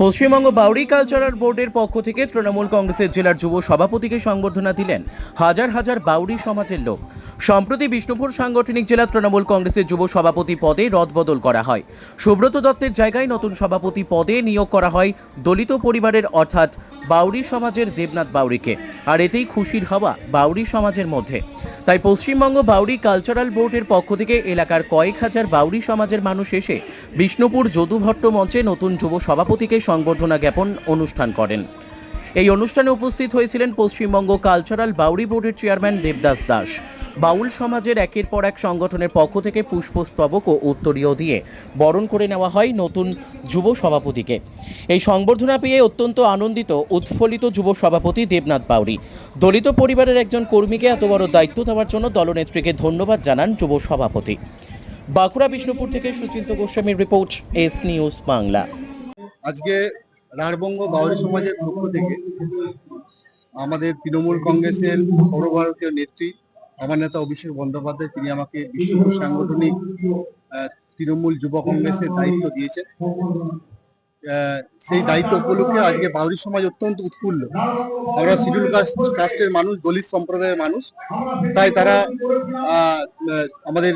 Paschimbanga Bauri cultural বোর্ডের পক্ষ থেকে তৃণমূল কংগ্রেসের জেলার যুব সভাপতিকে সংবর্ধনা দিলেন হাজার হাজার বাউরি সমাজের লোক। সম্প্রতি বিষ্ণুপুর সাংগঠনিক জেলা তৃণমূল কংগ্রেসের যুব সভাপতি পদে রদবদল করা হয়। সুব্রত দত্তের জায়গায় নতুন সভাপতি পদে নিয়োগ করা হয় দলিত পরিবারের অর্থাৎ বাউরি সমাজের দেবনাথ বাউরিকে আর এতেই খুশির হাওয়া বাউরি সমাজের মধ্যে। তাই পশ্চিমবঙ্গ বাউরি কালচারাল বোর্ডের পক্ষ থেকে এলাকার কয়েক হাজার বাউরি সমাজের মানুষ এসে বিষ্ণুপুর যদুভট্ট মঞ্চে নতুন যুব সভাপতিকে সংবর্ধনা জ্ঞাপন অনুষ্ঠান করেন। এই অনুষ্ঠানে উপস্থিত হয়েছিলেন পশ্চিমবঙ্গ কালচারাল বাউরি বোর্ডের চেয়ারম্যান দেবদাস দাস। বাউল সমাজের একের পর এক সংগঠনের পক্ষ থেকে পুষ্পস্তবক ও উত্তরীয় দিয়ে বরণ করে নেওয়া হয় নতুন যুব সভাপতিকে। এই সংবর্ধনা পেয়ে অত্যন্ত আনন্দিত, উৎফুল্লিত যুব সভাপতি দেবনাথ বাউরি দলিত পরিবারের একজন কর্মীকে এত বড় দায়িত্ব দেওয়ার জন্য দলনেত্রীকে ধন্যবাদ জানান যুব সভাপতি। বাঁকুড়া, বিষ্ণুপুর থেকে সুচিন্ত গোস্বামীর রিপোর্ট, এস নিউজ বাংলা। আজকে রাঢ়বঙ্গ বাউরি সমাজের পক্ষ থেকে আমাদের তৃণমূল কংগ্রেসের সর্বভারতীয় নেত্রী, আমার নেতা অভিষেক বন্দ্যোপাধ্যায়, তিনি আমাকে বিশ্ব সাংগঠনিক তৃণমূল যুব কংগ্রেসের দায়িত্ব দিয়েছেন। সেই দায়িত্ব উপলক্ষে আজকে বাউরি সমাজ অত্যন্ত উৎফুল্ল। আমরা শিডিউল কাস্ট, কাস্টের মানুষ, দলিত সম্প্রদায়ের মানুষ। তাই তারা আমাদের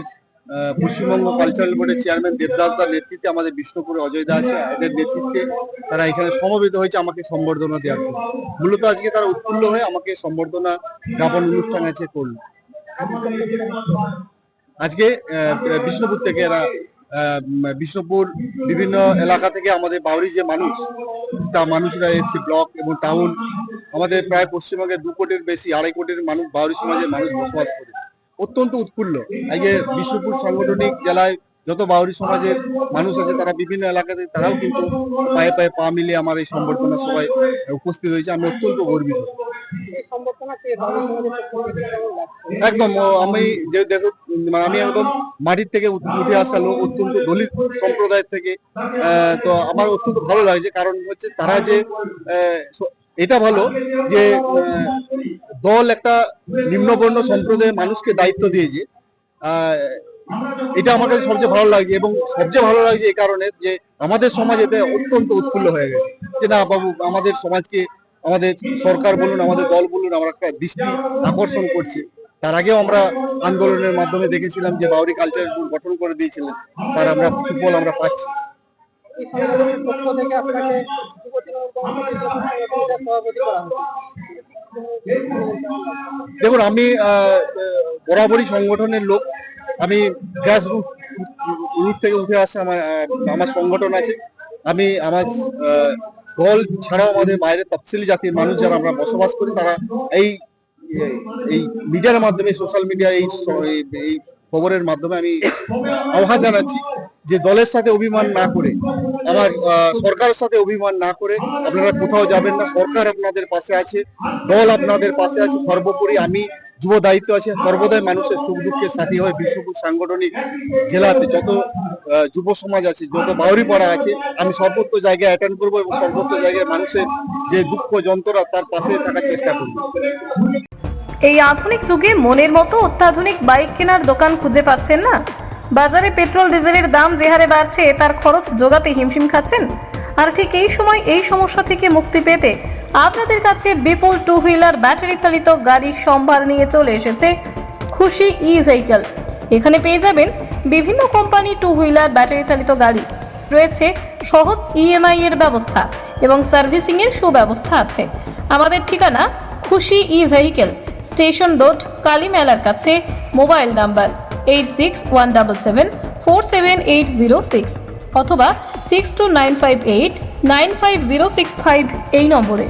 পশ্চিমবঙ্গ কালচারাল বোর্ডের চেয়ারম্যান দেবদাস দার নেতৃত্বে আমাদের বিষ্ণুপুরে অজয় দা আছে। এদের নেতৃত্বে তারা এখানে সমবেত হয়েছে আমাকে সম্বর্ধনা দেওয়ার জন্য। মূলত আজকে তারা উৎফুল্ল হয়ে আমাকে সম্বর্ধনা জ্ঞাপন অনুষ্ঠান আছে করল। আজকে বিষ্ণুপুর থেকে এরা বিষ্ণুপুর বিভিন্ন এলাকা থেকে আমাদের বাউরি যে মানুষ, তা মানুষরা এসছে ব্লক এবং টাউন। আমাদের প্রায় পশ্চিমবঙ্গে দু কোটির বেশি, আড়াই কোটির মানুষ বাউরি সমাজের মানুষ বসবাস করে অত্যন্ত উৎফুল্ল। আজকে বিষ্ণুপুর সাংগঠনিক জেলায় যত বাউরি সমাজের মানুষ আছে তারা বিভিন্ন এলাকাতে তারাও কিন্তু পায়ে পায়ে পা মিলিয়ে আমার এই সম্বর্ধনা সবাই উপস্থিত হয়েছে। আমি অত্যন্ত গর্বিত। একদম আমি যে দেখো মানে আমি একদম মাটির থেকে উঠে আসা লোক অত্যন্ত দলিত সম্প্রদায়ের থেকে। তো আমার অত্যন্ত ভালো লাগছে। কারণ হচ্ছে তারা যে এটা ভালো যে দল একটা নিম্নবর্ণ সম্প্রদায়ের মানুষকে দায়িত্ব দিয়েছে। এটা আমার কাছে সবচেয়ে ভালো লাগছে এবং সবচেয়ে ভালো লাগছে এই কারণে যে আমাদের সমাজ এতে অত্যন্ত উৎফুল্ল হয়ে গেছে। যে না, বাবু, আমাদের সমাজকে, আমাদের সরকার বলুন, আমাদের দল বলুন, আমরা একটা দৃষ্টি আকর্ষণ করছি। তার আগেও আমরা আন্দোলনের মাধ্যমে দেখেছিলাম যে বাউরি কালচার গঠন করে দিয়েছিলেন। তার আমরা সুফল আমরা পাচ্ছি। দেখুন, আমি বরাবরই সংগঠনের লোক। আমি গ্রাস রুট থেকে উঠে আসে আমার আমার সংগঠন আছে। আমি আমার দল ছাড়াও আমাদের বাইরে তফসিলি জাতির মানুষ যারা আমরা বসবাস করি, তারা এই এই মিডিয়ার মাধ্যমে সোশ্যাল মিডিয়া এই খবরের মাধ্যমে আমি আহ্বান জানাচ্ছি। যে দলের সাথে অভিমান না করে, আমার সরকারের সাথে অভিমান না করে আপনারা কোথাও যাবেন না। সরকার আপনাদের পাশে আছে, দল আপনাদের পাশে আছে। সর্বোপরি আমি যুব দায়িত্ব আছে। সর্বদাই মানুষের সুখ দুঃখের সাথী হয় বিশ্বপুর সাংগঠনিক জেলাতে যত যুব সমাজ আছে, যত বাউরি পাড়া আছে, আমি সর্বত্র জায়গায় অ্যাটেন্ড করব এবং সর্বত্র জায়গায় মানুষের যে দুঃখ যন্ত্রণা তার পাশে থাকার চেষ্টা করব। এই আধুনিক যুগে মনের মতো অত্যাধুনিক বাইক কেনার দোকান খুঁজে পাচ্ছেন না? বাজারে পেট্রোল, ডিজেলের দাম যে হারে বাড়ছে, তার খরচ যোগাতে হিমশিম খাচ্ছেন। আর ঠিক এই সময় এই সমস্যা থেকে মুক্তি পেতে আপনাদের কাছে বিপুল টু হুইলার ব্যাটারি চালিত গাড়ির সম্ভার নিয়ে চলে এসেছে খুশি ই ভেহিকল এখানে পেয়ে যাবেন বিভিন্ন কোম্পানি টু হুইলার ব্যাটারি চালিত গাড়ি। রয়েছে সহজ ইএমআই এর ব্যবস্থা এবং সার্ভিসিং এর সুব্যবস্থা আছে। আমাদের ঠিকানা Khushi e vehicle station road Kali মেলার কাছে mobile number eight six one double seven four seven eight zero six অথবা six two nine five eight nine five zero six five এই নম্বরে।